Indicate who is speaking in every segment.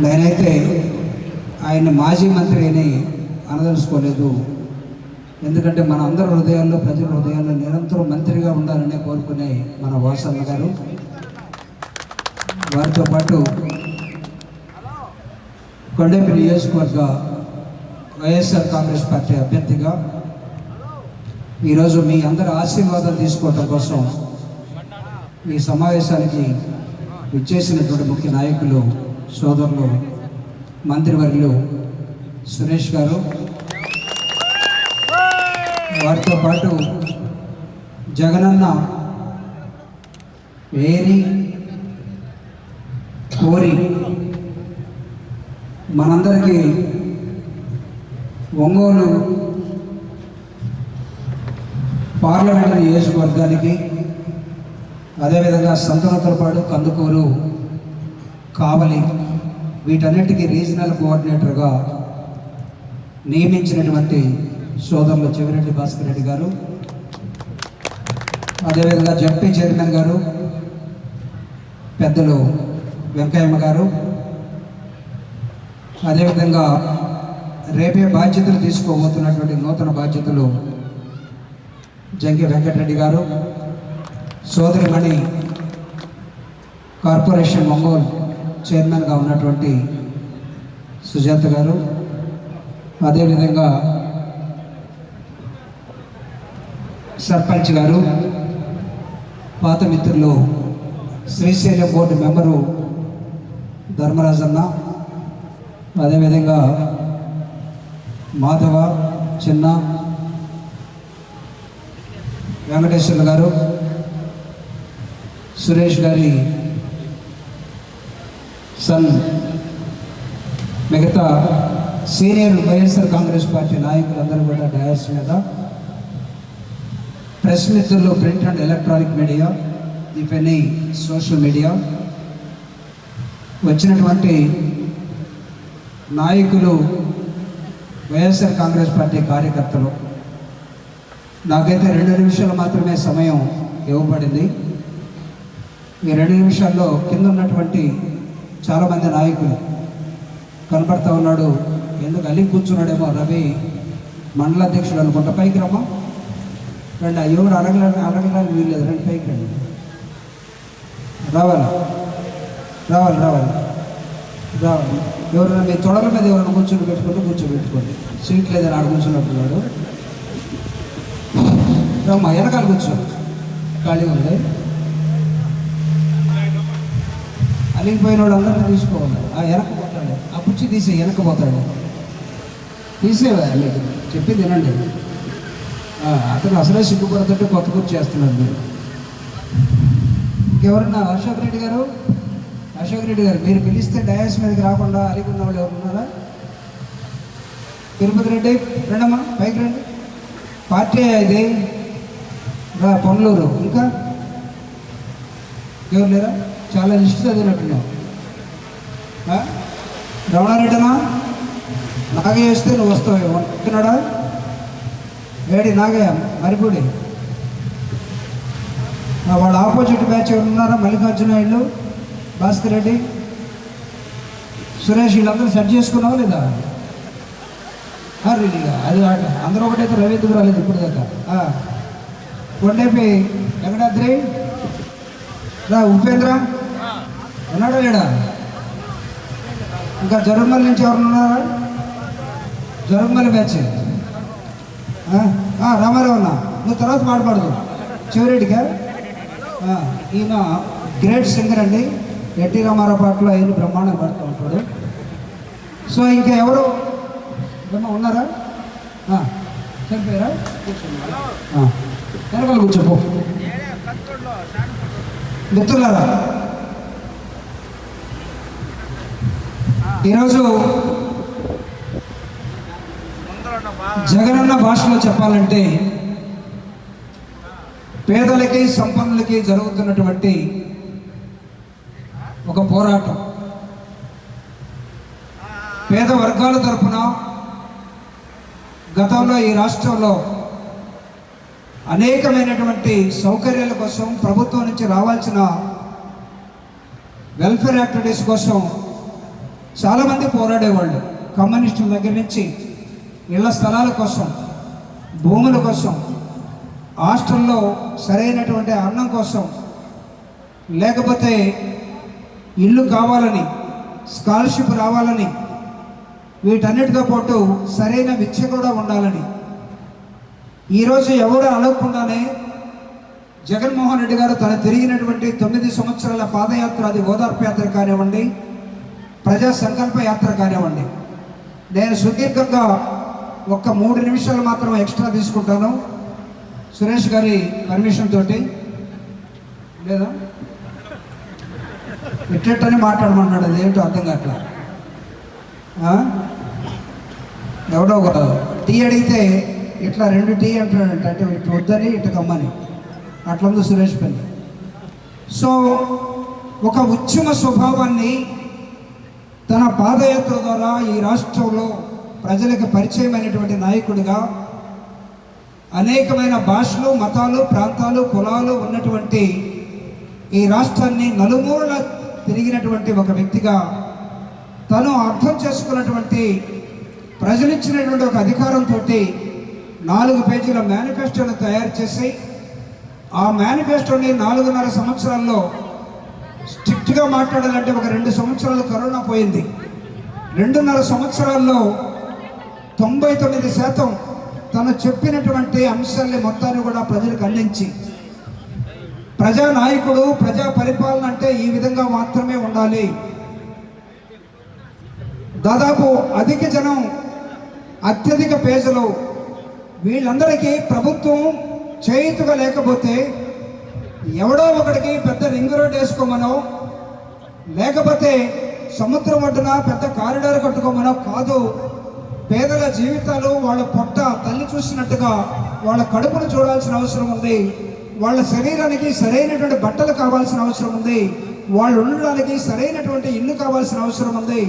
Speaker 1: నేనైతే ఆయన మాజీ మంత్రి అని అనదలుచుకోలేదు. ఎందుకంటే మన అందరి హృదయాల్లో ప్రజల హృదయాల్లో నిరంతరం మంత్రిగా ఉండాలని కోరుకునే మన వాసన్న గారు. వారితో పాటు కొండపి నియోజకవర్గ వైఎస్ఆర్ కాంగ్రెస్ పార్టీ అభ్యర్థిగా ఈరోజు మీ అందరి ఆశీర్వాదాలు తీసుకోవటం కోసం ఈ సమావేశానికి విచ్చేసినటువంటి ముఖ్య నాయకులు సోదరులు మంత్రివర్యులు సురేష్ గారు వారితో పాటు జగనన్న వేరి కోరి మనందరికీ ఒంగోలు పార్లమెంట్ నియోజకవర్గానికి అదేవిధంగా సంతనతలపాడు కందుకూరు కావలి వీటన్నిటికీ రీజనల్ కోఆర్డినేటర్గా నియమించినటువంటి సోదరులు చెవిరెడ్డి భాస్కర్ రెడ్డి గారు అదేవిధంగా జడ్పీ చైర్మన్ గారు పెద్దలు వెంకయ్యమ్మ గారు అదేవిధంగా రేపే బాధ్యతలు తీసుకోబోతున్నటువంటి నూతన బాధ్యతలు జంకి వెంకటరెడ్డి గారు సోదరిమణి కార్పొరేషన్ ఒంగోలు చైర్మన్గా ఉన్నటువంటి సుజాత గారు. అదేవిధంగా సర్పంచ్ గారు పాత మిత్రులు శ్రీశైలం బోర్డు మెంబరు ధర్మరాజన్న అదేవిధంగా మాధవ చిన్న వెంకటేశ్వర్లు గారు సురేష్ గారి సన్ మిగతా సీనియర్ వైఎస్ఆర్ కాంగ్రెస్ పార్టీ నాయకులందరూ కూడా డయాస్ మీద ప్రెస్ మిత్రులు print and electronic media if any social media వచ్చినటువంటి నాయకులు వైఎస్ఆర్ కాంగ్రెస్ పార్టీ కార్యకర్తలు. నాకైతే రెండు నిమిషాలు మాత్రమే సమయం ఇవ్వబడింది. ఈ రెండు నిమిషాల్లో కింద ఉన్నటువంటి చాలామంది నాయకులు కనపడతా ఉన్నాడు. ఎందుకు అలిగి కూర్చున్నాడేమో రవి మండల అధ్యక్షుడు అనుకుంటా. పైకి రమ్మా. రండి ఆ ఎవరు అడగలని అడగడానికి వీల్లేదు రండి పైకి రండి. రావాలి? రావాలి రావాలి. రావాలి. ఎవరైనా మీ తొడల మీద ఎవరైనా కూర్చొని పెట్టుకుంటే కూర్చోబెట్టుకోండి. సీట్ లేదని ఆడ కూర్చున్నట్టున్నాడు. రమ్మా వెనకాల కూర్చో. ఖాళీ ఉంది. అలిగిపోయిన వాడు అందరినీ తీసుకోవాలి. ఆ వెనకపోతాడు ఆ కుర్చీ తీసే వెనకపోతాడు పోతాడు. తీసేవా? చెప్పి తినండి అతను అసలే సిగ్గుపడుతుంటే కొత్త గుర్తు చేస్తున్నారు మీరు. ఇంకెవరన్నా? అశోక్ రెడ్డి గారు? అశోక్ రెడ్డి గారు మీరు పిలిస్తే డయాస్ మీదకి రాకుండా అలిగి వాళ్ళు ఎవరు ఉన్నారా? తిరుపతి రెడ్డి రండమ్మా పైకి రండి. పార్టీ ఇది. రా పొన్నలూరు ఇంకా? ఎవరు లేరా? చాలా లిస్ట్ చదివినట్టున్నావు ఆ? రమణారెడ్డనా? నాగే వేస్తే నువ్వు వస్తావు అంటున్నాడా? వేడి నాగయ్య మరిపూడి. వాళ్ళ ఆపోజిట్ బ్యాచ్ ఉన్నారా? మల్లికార్జున ఇల్లు భాస్కర్ రెడ్డి. సురేష్ వీళ్ళందరూ సెట్ చేసుకున్నావా లేదా? ఆ, అది అందరూ ఒకటైతే రవి ఎందుకు రాలేదు ఇప్పుడు దాకా? కొండేపి వెంకటాద్రి. రా ఉపేంద్ర. ఉన్నాడా లేడా? ఇంకా జరుగుమల్లి నుంచి ఎవరు ఉన్నారా? జరుగుమల్లి బ్యాచ్. రామారావు అన్న నువ్వు తర్వాత పాడపడదు చివరెడ్డిగా ఈయన గ్రేట్ సింగర్ అండి. ఎన్టీ రామారావు పాటలో ఆయన బ్రహ్మాండం పాడుతూ ఉంటాడు. సో ఇంకా ఎవరు? ఉన్నారా? ఆ, సరిపోయారా వెనకాల కూర్చోపో మిత్రులారా ఈరోజు జగనన్న భాషలో చెప్పాలంటే పేదలకి సంపన్నులకి జరుగుతున్నటువంటి ఒక పోరాటం. పేద వర్గాల తరఫున గతంలో ఈ రాష్ట్రంలో అనేకమైనటువంటి సౌకర్యాల కోసం ప్రభుత్వం నుంచి రావాల్సిన వెల్ఫేర్ యాక్టివిటీస్ కోసం చాలామంది పోరాడేవాళ్ళు. కమ్యూనిస్టుల దగ్గర నుంచి ఇళ్ళ స్థలాల కోసం భూముల కోసం హాస్టల్లో సరైనటువంటి అన్నం కోసం లేకపోతే ఇల్లు కావాలని స్కాలర్షిప్ రావాలని వీటన్నిటితో పాటు సరైన విద్య కూడా ఉండాలని. ఈరోజు ఎవరు అడగకుండానే జగన్మోహన్ రెడ్డి గారు తను తిరిగినటువంటి తొమ్మిది సంవత్సరాల పాదయాత్ర అది ఓదార్పు యాత్ర కానివ్వండి ప్రజా సంకల్ప యాత్ర కానివ్వండి. నేను సుదీర్ఘంగా ఒక్క మూడు నిమిషాలు మాత్రం ఎక్స్ట్రా తీసుకుంటాను. సురేష్ గారి పర్మిషన్ తోటి. లేదా? ఇట్టని మాట్లాడమన్నాడు అదేంటో అర్థం కావట్లా? ఎవడో ఒక టీ అడిగితే ఇట్లా రెండు టీ అంటాడంట అంటే ఇటు వద్దని ఇటు కమ్మని. అట్లా ఉంది సురేష్ పని. సో ఒక ఉద్యమ స్వభావాన్ని తన పాదయాత్ర ద్వారా ఈ రాష్ట్రంలో ప్రజలకు పరిచయమైనటువంటి నాయకుడిగా అనేకమైన భాషలు మతాలు ప్రాంతాలు కులాలు ఉన్నటువంటి ఈ రాష్ట్రాన్ని నలుమూలల తిరిగినటువంటి ఒక వ్యక్తిగా తను అర్థం చేసుకున్నటువంటి ప్రజలిచ్చినటువంటి ఒక అధికారంతో నాలుగు పేజీల మేనిఫెస్టోను తయారు చేసి ఆ మేనిఫెస్టోని నాలుగున్నర సంవత్సరాల్లో స్ట్రిక్ట్గా మాట్లాడాలంటే ఒక రెండు సంవత్సరాలు కరోనా పోయింది. రెండున్నర సంవత్సరాల్లో తొంభై తొమ్మిది శాతం తను చెప్పినటువంటి అంశాల్ని మొత్తాన్ని కూడా ప్రజలకు అందించి ప్రజా నాయకుడు ప్రజా పరిపాలన అంటే ఈ విధంగా మాత్రమే ఉండాలి. దాదాపు అధిక జనం అత్యధిక పేజలు వీళ్ళందరికీ ప్రభుత్వం చేయుతుగా లేకపోతే ఎవడో ఒకడికి పెద్ద రింగ్ రోడ్ వేసుకోమనో లేకపోతే సముద్రం ఒడ్డున పెద్ద కారిడార్ కట్టుకోమనో కాదు పేదల జీవితాలు వాళ్ళ పొట్ట తల్లి చూసినట్టుగా వాళ్ళ కడుపును చూడాల్సిన అవసరం ఉంది. వాళ్ళ శరీరానికి సరైనటువంటి బట్టలు కావాల్సిన అవసరం ఉంది. వాళ్ళు ఉండడానికి సరైనటువంటి ఇల్లు కావాల్సిన అవసరం ఉంది.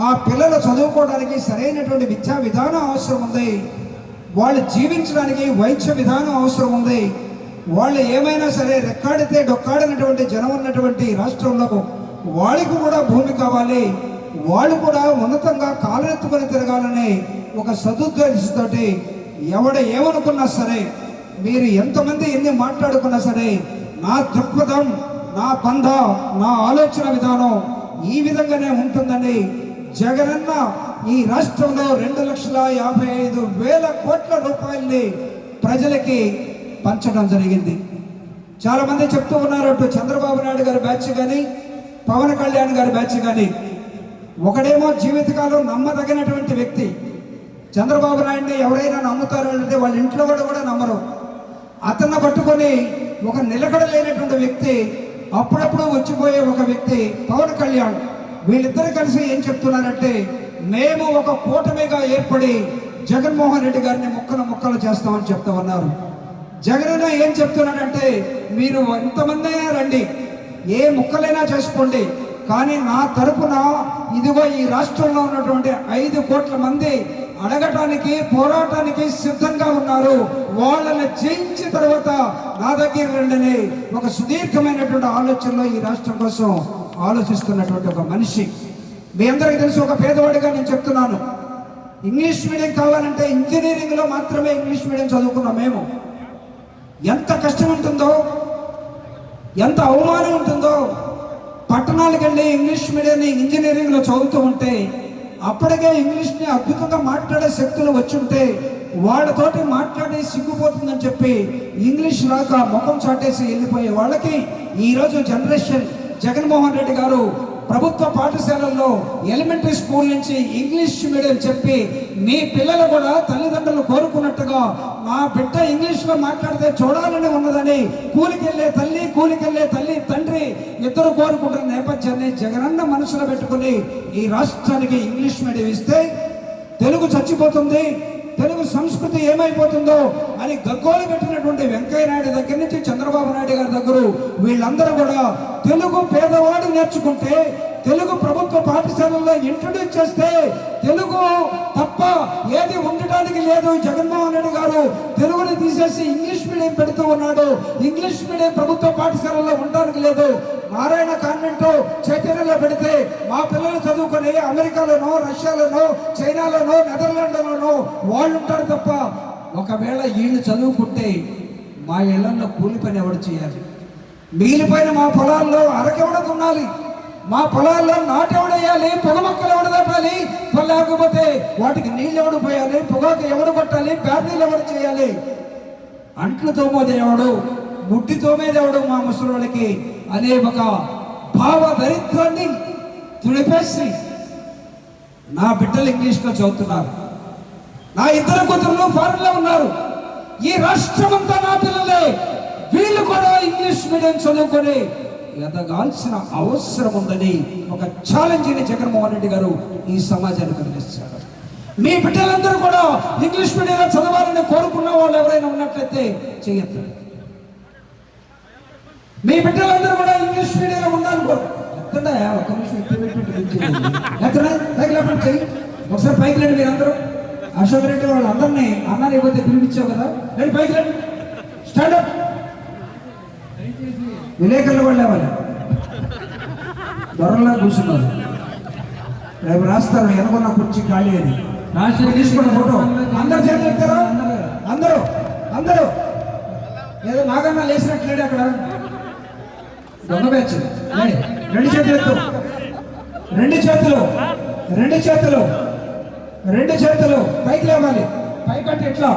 Speaker 1: ఆ పిల్లలు చదువుకోవడానికి సరైనటువంటి విద్యా విధానం అవసరం ఉంది. వాళ్ళు జీవించడానికి వైద్య విధానం అవసరం ఉంది. వాళ్ళు ఏమైనా సరే రెక్కాడితే డొక్కాడినటువంటి జనం ఉన్నటువంటి రాష్ట్రంలో వాళ్ళకి కూడా భూమి కావాలి. వాళ్ళు కూడా ఉన్నతంగా కాలెత్తుకొని తిరగాలని ఒక సదుద్దేశంతోటి ఎవడ ఏమనుకున్నా సరే మీరు ఎంతమంది ఎన్ని మాట్లాడుకున్నా సరే నా దృక్పథం నా బంధ నా ఆలోచన విధానం ఈ విధంగానే ఉంటుందని జగనన్న ఈ రాష్ట్రంలో రెండు లక్షల యాభై ఐదు వేల కోట్ల రూపాయల్ని ప్రజలకి పంచడం జరిగింది. చాలామంది చెప్తూ ఉన్నారు చంద్రబాబు నాయుడు గారి బ్యాచ్ కానీ పవన్ కళ్యాణ్ గారి బ్యాచ్ కానీ ఒకడేమో జీవితకాలం నమ్మదగినటువంటి వ్యక్తి. చంద్రబాబు నాయుడిని ఎవరైనా నమ్ముతారు అంటే వాళ్ళ ఇంట్లో కూడా కూడా నమ్మరు. అతన్ని పట్టుకొని ఒక నిలకడ లేనటువంటి వ్యక్తి అప్పుడప్పుడు వచ్చిపోయే ఒక వ్యక్తి పవన్ కళ్యాణ్. వీళ్ళిద్దరు కలిసి ఏం చెప్తున్నారంటే మేము ఒక కూటమిగా ఏర్పడి జగన్మోహన్ రెడ్డి గారిని ముక్కలు ముక్కలు చేస్తామని చెప్తా ఉన్నారు. జగన్ ఏం చెప్తున్నాడంటే మీరు ఎంతమంది అయినా రండి. ఏ ముక్కలైనా చేసుకోండి కానీ నా తరపున ఇదిగో ఈ రాష్ట్రంలో ఉన్నటువంటి ఐదు కోట్ల మంది అడగటానికి పోరాటానికి సిద్ధంగా ఉన్నారు. వాళ్ళని జయించిన తర్వాత నా దగ్గర రండిని ఒక సుదీర్ఘమైనటువంటి ఆలోచనలో ఈ రాష్ట్రం కోసం ఆలోచిస్తున్నటువంటి ఒక మనిషి. మీ అందరికీ తెలుసు ఒక పేదవాడిగా నేను చెప్తున్నాను. ఇంగ్లీష్ మీడియం కావాలంటే ఇంజనీరింగ్లో మాత్రమే ఇంగ్లీష్ మీడియం చదువుకున్నాం మేము. ఎంత కష్టం ఉంటుందో ఎంత అవమానం ఉంటుందో పట్టణాలకు వెళ్ళి ఇంగ్లీష్ మీడియం ఇంజనీరింగ్లో చదువుతూ ఉంటే అప్పటికే ఇంగ్లీష్ని అద్భుతంగా మాట్లాడే శక్తులు వచ్చుంటే వాళ్ళతోటి మాట్లాడి సిగ్గుపోతుందని చెప్పి ఇంగ్లీష్ రాక ముఖం చాటేసి వెళ్ళిపోయే వాళ్ళకి ఈరోజు జనరేషన్ జగన్మోహన్ రెడ్డి గారు ప్రభుత్వ పాఠశాలల్లో ఎలిమెంటరీ స్కూల్ నుంచి ఇంగ్లీష్ మీడియం చెప్పి మీ పిల్లలు కూడా తల్లిదండ్రులు కోరుకున్నట్టుగా మా బిడ్డ ఇంగ్లీష్లో మాట్లాడితే చూడాలని ఉన్నదని కూలికెళ్ళే తల్లి కూలికెళ్ళే తల్లి తండ్రి ఇద్దరు కోరుకుంటున్న నేపథ్యాన్ని జగనన్న మనసులో పెట్టుకుని ఈ రాష్ట్రానికి ఇంగ్లీష్ మీడియం ఇస్తే తెలుగు చచ్చిపోతుంది. తెలుగు సంస్కృతి ఏమైపోతుందో అని గగ్గోలు పెట్టినటువంటి వెంకయ్య నాయుడు దగ్గర నుంచి చంద్రబాబు నాయుడు గారి దగ్గర వీళ్ళందరూ కూడా తెలుగు పేదవాడు నేర్చుకుంటే తెలుగు ప్రభుత్వ పాఠశాలల్లో ఇంట్రడ్యూస్ చేస్తే తెలుగు తప్ప ఏది ఉండటానికి లేదు. జగన్మోహన్ రెడ్డి గారు తెలుగుని తీసేసి ఇంగ్లీష్ మీడియం పెడుతూ ఉన్నాడు. ఇంగ్లీష్ మీడియం ప్రభుత్వ పాఠశాలలో ఉండడానికి లేదు. నారాయణ కాన్వెంట్ చైతన్యంలో పెడితే మా పిల్లలు చదువుకొని అమెరికాలోనో రష్యాలోనో చైనాలోనో నెదర్లాండ్లోనో వాళ్ళు ఉంటారు తప్ప ఒకవేళ వీళ్ళు చదువుకుంటే మా ఇళ్ళలో కూలి పని ఎవడు చేయాలి? మిగిలిపోయిన మా పొలాల్లో అరకెవడ దున్నాలి మా పొలాల్లో నాటెవడేయాలి పొగ మొక్కలు ఎవడు తప్పాలి? లేకపోతే వాటికి నీళ్ళు ఎవడు పోయాలి? పొగాకు ఎవడు కొట్టాలి? బ్యాటరీలు ఎవడు చేయాలి? అంట్లు తోమోదేవాడు ముట్టి తోమేది మా ముసలి వాళ్ళకి అనే ఒక భావ దరిద్రాన్ని తుడిపేసి నా బిడ్డలు ఇంగ్లీష్లో చదువుతున్నారు. నా ఇద్దరు కూతురులు ఫారెన్లో ఉన్నారు. ఈ రాష్ట్రం అంతా నా పిల్లలే. వీళ్ళు కూడా ఇంగ్లీష్ మీడియం చదువుకొని ఎదగాల్సిన అవసరం ఉందని ఒక ఛాలెంజ్ని జగన్మోహన్ రెడ్డి గారు ఈ సమాజానికి అందిస్తారు మీ బిడ్డలందరూ కూడా ఇంగ్లీష్ మీడియంలో చదవాలని కోరుకున్న వాళ్ళు ఎవరైనా ఉన్నట్లయితే చేయొద్దు. మీ బిడ్డలందరూ కూడా ఇంగ్లీష్ మీడియంలో ఉండాలి కోరు ఎత్తండా ఒక నిమిషం చెయ్యి. ఒకసారి పైకి రండి మీరందరూ అశోక్ రెడ్డి వాళ్ళందరినీ అన్నాన్ని ఇవ్వతే పిలిపించావు కదా. రండి పైకి రండి స్టాండప్ విలేకరులు కూడా లేవాలి దొరలా కూర్చున్నారు. రేపు రాస్తారు వెనకున్న కుర్చీ ఖాళీ అని తీసుకోండి ఫోటో. అందరు చేతులు ఎత్తారా? అందరూ అందరూ. ఏదో నాగన్న లేచినట్టు లేడు అక్కడ. దొంగ బ్యాచ్. రెండు చేతులు రెండు చేతులు. రెండు చేతులు. రెండు చేతులు. పైకి లేవాలి. పైకి అంటే ఎట్లా?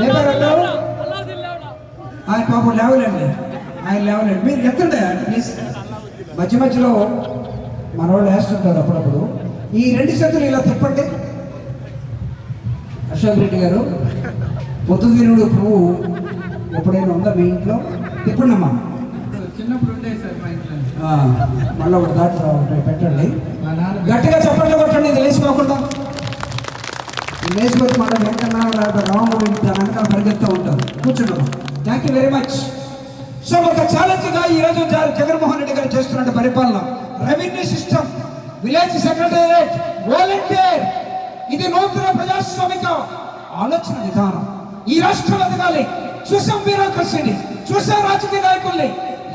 Speaker 1: లేపారంటారు ఆయన పాపం లేవలేండి. ఆయన లేవలేండి. మీరు ఎత్తండి ప్లీజ్ మధ్య మధ్యలో మన వాళ్ళు వేస్తుంటారు అప్పుడప్పుడు. ఈ రెండు చేతులు ఇలా తిప్పండి. అశోక్ రెడ్డి గారు పొద్దుతిరుడు పువ్వు ఎప్పుడైనా ఉందా మీ ఇంట్లో? తిప్పండి మళ్ళీ ఒక దాంట్లో ఒకటి పెట్టండి. గట్టిగా చప్పట్లు కొట్టండి ఇది లేచిపోకుండా. ఈ లేచిపోతే మళ్ళీ వెంకన్న రాముడు దాని వెనకాల పరిగెత్తూ ఉంటారు. కూర్చుంటాం thank you very much so ఒక ఛాలెంజ్గా ఈరోజు జ- జగన్మోహన్ రెడ్డి గారు చేస్తున్న పరిపాలన. Revenue system village secretariat volunteer ఇది నూతన ప్రజాస్వామిక ఆలోచన విధానం. ఈ రాష్ట్రం ఎదగాలి. చూసాం బ్యూరోక్రసీని చూసాం రాజకీయ నాయకుల్ని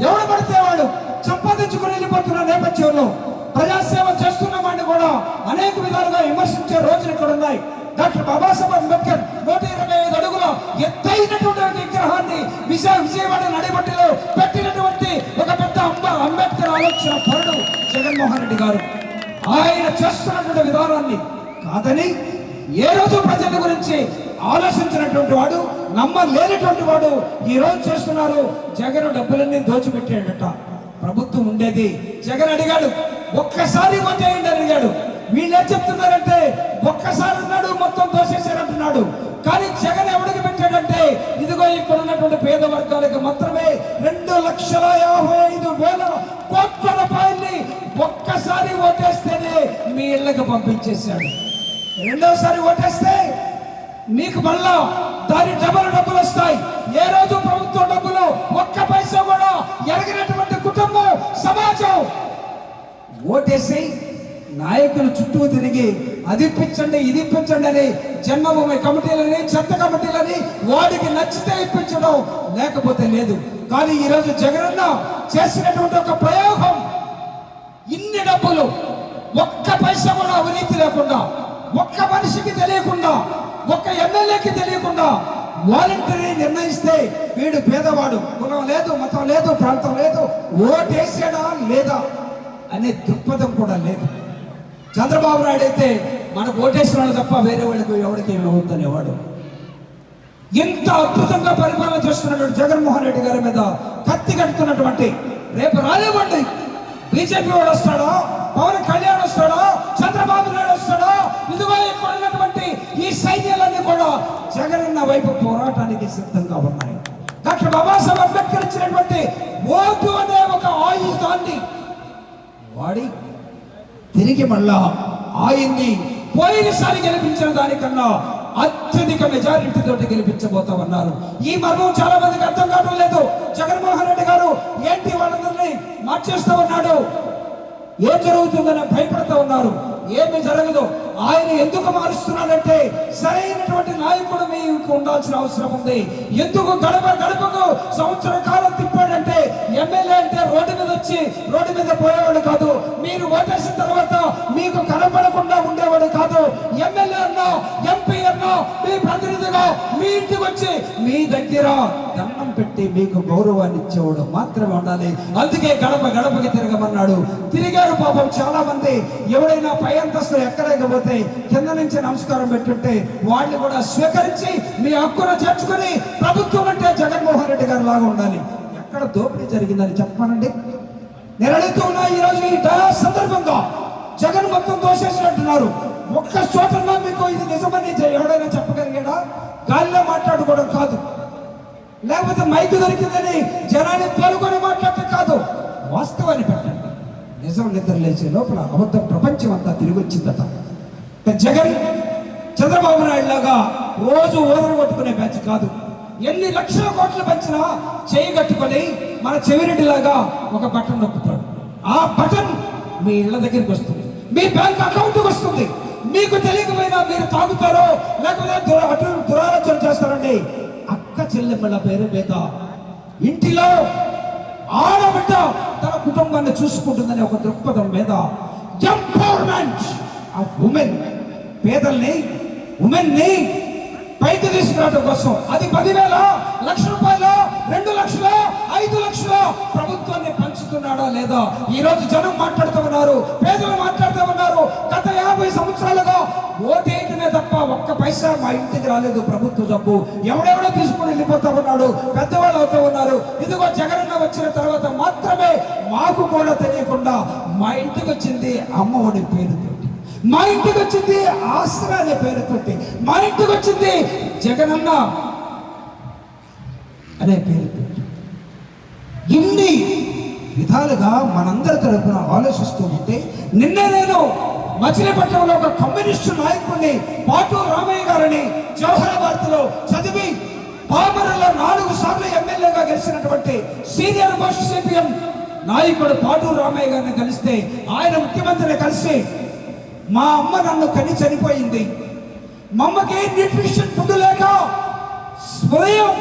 Speaker 1: ఎవడు పడితే వాడు సంపాదించుకుని వెళ్ళిపోతున్న నేపథ్యంలో ప్రజాసేవ చేస్తున్న వాడిని కూడా అనేక విధాలుగా విమర్శించే రోజులు ఇక్కడ ఉన్నాయి. డాక్టర్ బాబాసాహెబ్ అంబేద్కర్ నూట ఇరవై ఐదు అడుగుల ఎత్తైనటువంటి విగ్రహాన్ని విజయ విజయవాడ నడిబట్టిలో పెట్టినటువంటి ఒక పెద్ద అంబ అంబేద్కర్ ఆలోచన పరుడు జగన్మోహన్ రెడ్డి గారు. ఆయన చేస్తున్నటువంటి విధానాన్ని కాదని ఏ రోజు ప్రజల గురించి ఆలోచించినటువంటి వాడు నమ్మలేనటువంటి వాడు ఈరోజు చేస్తున్నారు. జగన్ డబ్బులన్నీ దోచిపెట్టాడట ప్రభుత్వం ఉండేది. జగన్ అడిగాడు ఒక్కసారి చేయండి అడిగాడు వీళ్ళు చెప్తున్నారంటే ఒక్కసారి ఉన్నాడు మొత్తం దోషేశారంటున్నాడు కానీ జగన్ ఎవడికి పెట్టాడంటే ఇదిగో ఇక్కడ ఉన్నటువంటి పేద వర్గాలకు మాత్రమే రెండు లక్షల యాభై ఐదు వేల కోట్ల రూపాయల్ని ఒక్కసారి ఓటేస్తేనే మీ ఇళ్ళకి పంపించేశాడు. రెండోసారి ఓటేస్తే మీకు మళ్ళా దాని డబ్బులు డబ్బులు వస్తాయి. ఏ రోజు ప్రభుత్వ డబ్బులు ఒక్క పైసా కూడా ఎరగినటువంటి కుటుంబం సమాజం ఓటేసి నాయకులు చుట్టూ తిరిగి అది ఇప్పించండి ఇది ఇప్పించండి అని జన్మభూమి కమిటీలని చెత్త కమిటీలని వాడికి నచ్చితే ఇప్పించడం లేకపోతే లేదు. కానీ ఈరోజు జగనన్న చేసినటువంటి ఒక ప్రయోగం ఇన్ని డబ్బులు ఒక్క పైసా కూడా అవినీతి లేకుండా ఒక్క మనిషికి తెలియకుండా ఒక్క ఎమ్మెల్యేకి తెలియకుండా వాలంటరీ నిర్ణయిస్తే వీడు పేదవాడు. కులం లేదు మతం లేదు ప్రాంతం లేదు ఓటేసాడా లేదా అనే దృక్పథం కూడా లేదు. చంద్రబాబు నాయుడు అయితే మనకు ఓటేసిన వాళ్ళు తప్ప వేరే వాళ్ళకి ఎవరికి ఏమి అవుతుందనేవాడు ఇంత అద్భుతంగా పరిపాలన చేస్తున్నటువంటి జగన్మోహన్ రెడ్డి గారి మీద కత్తి కట్టుతున్నటువంటి రేపు రానివ్వండి బీజేపీ వాడు వస్తాడా? పవన్ కళ్యాణ్ వస్తాడా? చంద్రబాబు ఇదిగో ఇక్కడ ఉన్నటువంటి ఈ సైన్యాలన్నీ కూడా జగనన్న వైపు పోరాటానికి సిద్ధంగా ఉన్నాయి. డాక్టర్ బాబాసాహెబ్ అంబేద్కర్ ఇచ్చినటువంటి ఓటు అనే ఒక ఆయుధాన్ని వాడి తిరిగి మళ్ళా ఆయన్ని పోయినసారి గెలిపించిన దానికన్నా అత్యధిక మెజారిటీ తోటి గెలిపించబోతామన్నారు. ఈ మర్మం చాలా మందికి అర్థం కావడం లేదు. జగన్మోహన్ రెడ్డి గారు ఏంటి వాళ్ళందరినీ మార్చేస్తూ ఉన్నాడు? ఏం జరుగుతుందని భయపడతా ఉన్నారు. ఏమి జరగదు. ఆయన ఎందుకు మారుస్తున్నాడంటే సరైనటువంటి నాయకుడు మీకు ఉండాల్సిన అవసరం ఉంది. ఎందుకు గడప గడపకు సంవత్సర కాలం తిప్పాడంటే ఎమ్మెల్యే అంటే రోడ్డు మీద వచ్చి రోడ్డు మీద పోయేవాడు కాదు. మీరు ఓటేసిన తర్వాత మీకు కనపడకుండా ఉండేవాడు కాదు. ఎమ్మెల్యే అన్నా ఎంపీ అన్నా మీ ప్రతినిధిగా మీ ఇంటికి వచ్చి మీ దగ్గర దండం పెట్టి మీకు గౌరవాన్ని ఇచ్చేవాడు మాత్రమే ఉండాలి. అందుకే గడప గడపకి తిరగమన్నాడు. తిరిగారు పాపం చాలా మంది ఎవడైనా పై అంతస్తు ఎక్కలేకపోతే కింద నుంచి నమస్కారం పెట్టుంటే వాళ్ళు కూడా స్వీకరించి మీ హక్కును చేర్చుకుని ప్రభుత్వం అంటే జగన్మోహన్ రెడ్డి గారు లాగా ఉండాలి. ఎక్కడ దోపిడీ జరిగిందని చెప్పానండి. నేను అడుగుతూ ఉన్నా ఈ రోజు ఈ సందర్భంగా జగన్ మొత్తం దోషేసినట్టున్నారు. ఒక్క చోటన్నా మీకు ఇది నిజమని ఎవడైనా చెప్పగలిగాడా? గాలిలో మాట్లాడుకోవడం కాదు. లేకపోతే మైక్ దొరికిందని జనాన్ని తోలుకొని మాట్లాడటం కాదు. వాస్తవాన్ని పెట్టండి. నిజం నిద్ర లేచే లోపల అబద్ధం ప్రపంచం అంతా తిరిగి వచ్చిందట. జగన్ చంద్రబాబు నాయుడు లాగా రోజు ఓదరు కొట్టుకునే బ్యాచ్ కాదు. ఎన్ని లక్షల కోట్లు పెంచినా చేయి కట్టుకొని మన చెవిరెడ్డిలాగా ఒక బటన్ నొక్కుతాడు. ఆ బటన్ మీ ఇళ్ళ దగ్గరికి వస్తుంది. మీ బ్యాంక్ అకౌంట్కి వస్తుంది. మీకు తెలియకపోయినా మీరు తాగుతారో లేకపోతే అటు దురాలోచన చేస్తారండి. అక్క చెల్లెమ్మల పేరు మీద ఇంటిలో ఆడబిడ్డ తన కుటుంబాన్ని చూసుకుంటుందని ఒక దృక్పథం మీద ఎంపవర్మెంట్ ఆఫ్ ఉమెన్ పేదల్ని ఉమెన్ని పైకి తీసుకురావడం కోసం. అది పదివేల లక్ష రెండు లక్షల ఐదు లక్షల ప్రభుత్వాన్ని పంచుతున్నాడా లేదా ఈ రోజు జనం మాట్లాడుతూ ఉన్నారు పేదలు మాట్లాడుతూ ఉన్నారు. గత యాభై సంవత్సరాలుగా ఓటేయటమే తప్ప ఒక్క పైసా మా ఇంటికి రాలేదు ప్రభుత్వ జబ్బు. ఎవడెవడో తీసుకుని వెళ్ళిపోతా ఉన్నాడు పెద్దవాళ్ళు అవుతూ ఉన్నారు. ఇదిగో జగనన్న వచ్చిన తర్వాత మాత్రమే మాకు కూడా తెలియకుండా మా ఇంటికి వచ్చింది అమ్మఒడి పేరుతోటి. మా ఇంటికి వచ్చింది ఆసరా అనే పేరుతోటి. మా ఇంటికి వచ్చింది జగనన్న అనే పేరుతోటి ఇన్ని విధాలుగా మనందరి తరపున ఆలోచిస్తూ ఉంటే నిన్నే నేను మచిలీపట్నంలో ఒక కమ్యూనిస్టు నాయకుడిని పాటు రామయ్య గారిని జవహరాబాద్లో చదివి పామరలో నాలుగు సార్లు ఎమ్మెల్యేగా గెలిచినటువంటి సీనియర్ మోస్ట్ సిపిఎం నాయకుడు పాటు రామయ్య గారిని కలిస్తే ఆయన ముఖ్యమంత్రిని కలిసి మా అమ్మ నన్ను కని చనిపోయింది. మా అమ్మకి న్యూట్రిషన్ ఫుడ్ లేక స్వయం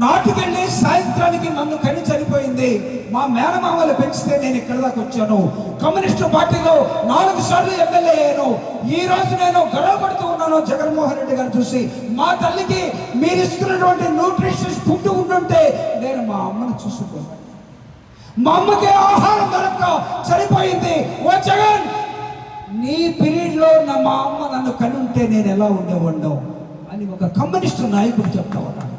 Speaker 1: నాటుకెళ్ళి సాయంత్రానికి నన్ను కని చనిపోయింది. మా మేనమామలు పెంచితే నేను ఇక్కడ దాకా వచ్చాను. కమ్యూనిస్టు పార్టీలో నాలుగు సార్లు ఎమ్మెల్యే అయ్యాను. ఈ రోజు నేను గర్వపడుతూ ఉన్నాను జగన్మోహన్ రెడ్డి గారు చూసి. మా తల్లికి మీరు ఇస్తున్నటువంటి న్యూట్రిషన్స్ ఫుడ్ ఉండుంటే నేను మా అమ్మను చూసుకున్నాను. మా అమ్మకి ఆహారం దొరక్క చనిపోయింది. ఓ జగన్ నీ పీరియడ్లో నా మా అమ్మ నన్ను కనుంటే నేను ఎలా ఉండేవాడు అని ఒక కమ్యూనిస్టు నాయకుడు చెప్తా ఉన్నాను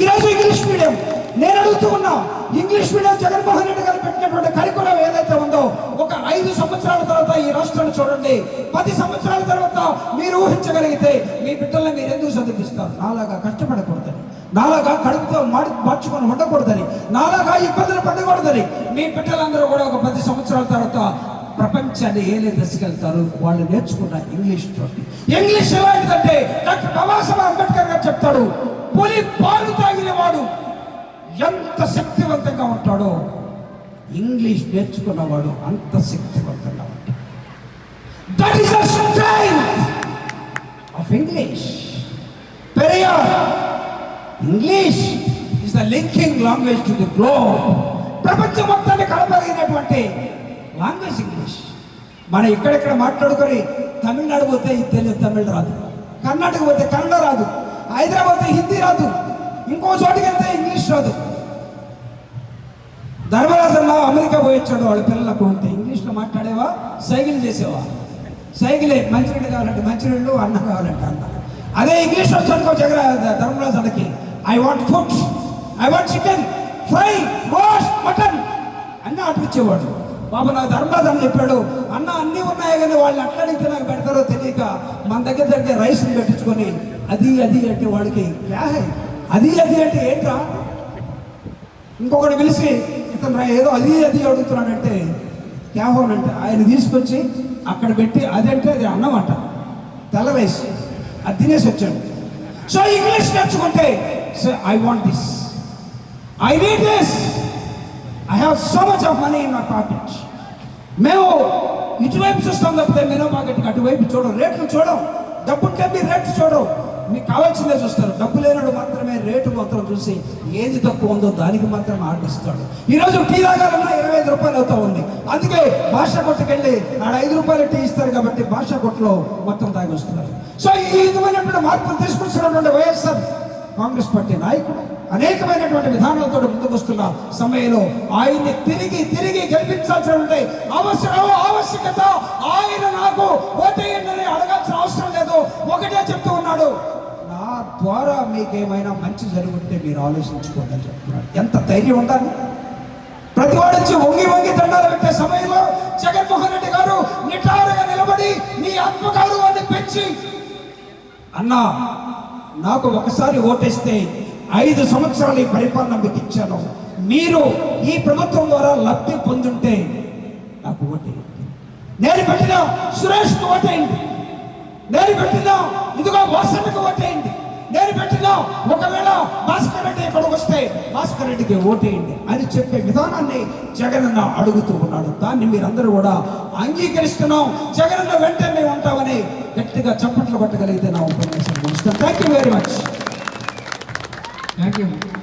Speaker 1: ఈరోజు ఇంగ్లీష్ మీడియం. నేను అడుగుతూ ఉన్నా ఇంగ్లీష్ మీడియం జగన్మోహన్ రెడ్డి గారు పెట్టినటువంటి కరికులం ఏదైతే ఉందో ఒక ఐదు సంవత్సరాల తర్వాత ఈ రాష్ట్రాన్ని చూడండి. పది సంవత్సరాల తర్వాత మీరు ఊహించగలిగితే మీ బిడ్డల్ని మీరు ఎందుకు చదివిస్తారు? నాలాగా కష్టపడకూడదని నాలాగా కడుపుతో మాడి మార్చుకొని ఉండకూడదని నాలాగా ఇబ్బందులు పడకూడదని మీ బిడ్డలందరూ కూడా ఒక పది సంవత్సరాల తర్వాత ప్రపంచాన్ని ఏలే దశకెళ్తారు. వాళ్ళు నేర్చుకున్న ఇంగ్లీష్ తోటి. ఇంగ్లీష్ ఎలాంటిదంటే డాక్టర్ బాబాసాహెబ్ అంబేద్కర్ గారు చెప్తాడు పులి పాలు తాగినవాడు ఎంత శక్తివంతంగా ఉంటాడో ఇంగ్లీష్ నేర్చుకున్నవాడు అంత శక్తివంతంగా ఉంటాడు. That is of English Periyar English is the linking language to the globe ప్రపంచం మొత్తాన్ని కలపగలిగినటువంటి లాంగ్వేజ్ ఇంగ్లీష్ మనం ఇక్కడెక్కడ మాట్లాడుకొని తమిళనాడు పోతే ఇది తెలియదు తమిళ రాదు. కర్ణాటక పోతే కన్నడ రాదు. హైదరాబాద్ హిందీ రాదు. ఇంకో చోటుకి వెళ్తే ఇంగ్లీష్ రాదు. ధర్మరాజంలో అమెరికా పోయొచ్చాడు వాళ్ళ పిల్లలకు ఉంటే ఇంగ్లీష్లో మాట్లాడేవా? సైకిల్ చేసేవా? సైకిలే. మంచినీళ్ళు కావాలంటే మంచినీళ్ళు అన్నం కావాలంటే అన్న. అదే ఇంగ్లీష్ వచ్చానుకో జగర ధర్మరాజులకి I want food I want chicken fry roast mutton అన్నీ ఆర్డర్ బాబు నాకు ధర్మరాజు అని చెప్పాడు. అన్న అన్నీ ఉన్నాయి కానీ వాళ్ళు అట్లా అడిగితే నాకు పెడతారో తెలియక మన దగ్గర దగ్గర రైస్ని పెట్టించుకొని అది అది అంటే వాడికి "క్యా హై? అది అది అంటే ఏంట్రా? ఇంకొకటి పిలిచి ఇతను రా- ఏదో అది అది అడుగుతున్నాడంటే క్యాహోన్ అంటే ఆయన తీసుకొచ్చి అక్కడ పెట్టి అదంటే అది అన్నం అంట. తెల్ల వేసి అది తినేసి వచ్చాడు. సో ఇంగ్లీష్ నేర్చుకుంటే so I want this I need this I have so much of money in my pocket మేము ఇటువైపు చూస్తాం తప్పితే మినిమం పాకెట్కి అటువైపు చూడం రేట్లు చూడం డబ్బుంటే మీరు రేట్లు చూడరు మీకు కావాల్సిందే చూస్తారు డబ్బు లేనడు మాత్రమే రేటు మాత్రం చూసి ఏది తక్కువ ఉందో దానికి మాత్రం ఆర్డర్ ఈరోజు టీ తాగాలన్నా ఇరవై ఐదు రూపాయలు అవుతా ఉంది. అందుకే భాష కొట్టుకెళ్ళి ఆడ ఐదు రూపాయలు టీ ఇస్తారు కాబట్టి భాష కొట్టులో మొత్తం తాగి వస్తున్నారు సో ఈ విధమైనటువంటి మార్పులు తీసుకొచ్చినటువంటి వైఎస్ఆర్ కాంగ్రెస్ పార్టీ నాయకుడు అనేకమైనటువంటి విధానాలతో ముందుకు వస్తున్న సమయంలో ఆయన్ని తిరిగి తిరిగి గెలిపించాల్సినటువంటి అవసరం ఆవశ్యకత ఆయన నాకు ఓటేయండి అడగాల్సిన అవసరం లేదు. ఒకటే చెప్తూ ఉన్నాడు. నా ద్వారా మీకేమైనా మంచి జరుగుంటే మీరు ఆలోచించుకోండి అని చెప్తున్నాడు. ఎంత ధైర్యం ఉండాలి? ప్రతి వాడించి వంగి వంగి దండాలు పెట్టే సమయంలో జగన్మోహన్ రెడ్డి గారు నిటారుగా నిలబడి నీ ఆత్మగౌరవాన్ని పెంచి అన్నా నాకు ఒకసారి ఓటేస్తే ఐదు సంవత్సరాలు ఈ పరిపాలన మీకు ఇచ్చాను. మీరు ఈ ప్రభుత్వం ద్వారా లబ్ధి పొందుంటే నాకు ఓటేయండి నేను పెట్టిన సురేష్కి ఓటేయండి నేను పెట్టిన ఇదిగో వాసనకు ఓటేయండి నేను పెట్టిన ఒకవేళ భాస్కర్ రెడ్డి ఇక్కడికి వస్తే భాస్కర్ రెడ్డికి ఓటేయండి అని చెప్పే విధానాన్ని జగనన్న అడుగుతూ ఉన్నాడు. దాన్ని మీరందరూ కూడా అంగీకరిస్తున్నాం. జగనన్న వెంటనే ఉంటామని గట్టిగా చప్పట్లు కొట్టగలిగితే నా ఉపన్యాసం thank you very much
Speaker 2: Thank you.